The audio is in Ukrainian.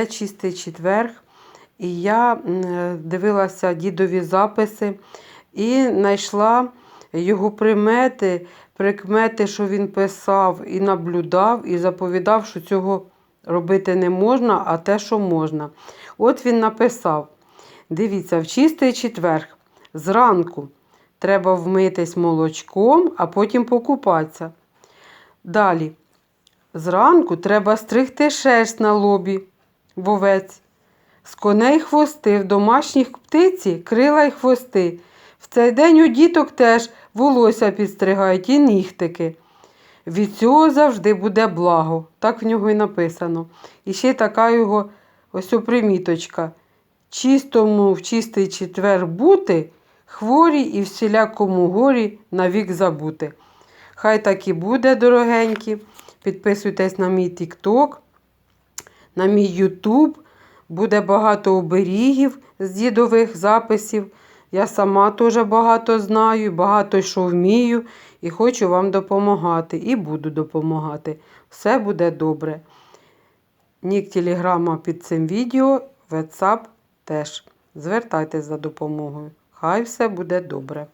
Це чистий четверг. І я е, дивилася дідові записи і знайшла його примети, прикмети, що він писав і наблюдав, і заповідав, що цього робити не можна, а те, що можна. От він написав: дивіться, в чистий четверг зранку треба вмитись молочком, а потім покупатися. Далі. Зранку треба стригти шерсть на лобі, вовець. З коней хвости, в домашніх птиці крила й хвости. В цей день у діток теж волосся підстригають і нігтики. Від цього завжди буде благо. Так в нього і написано. І ще така його ось приміточка. Чистому в чистий четвер бути, хворі і всілякому горі навік забути. Хай так і буде, дорогенькі. Підписуйтесь на мій TikTok, на мій YouTube. Буде багато оберігів з дідових записів. Я сама теж багато знаю, багато що вмію і хочу вам допомагати. І буду допомагати. Все буде добре. Нік телеграма під цим відео, WhatsApp теж. Звертайтесь за допомогою. Хай все буде добре.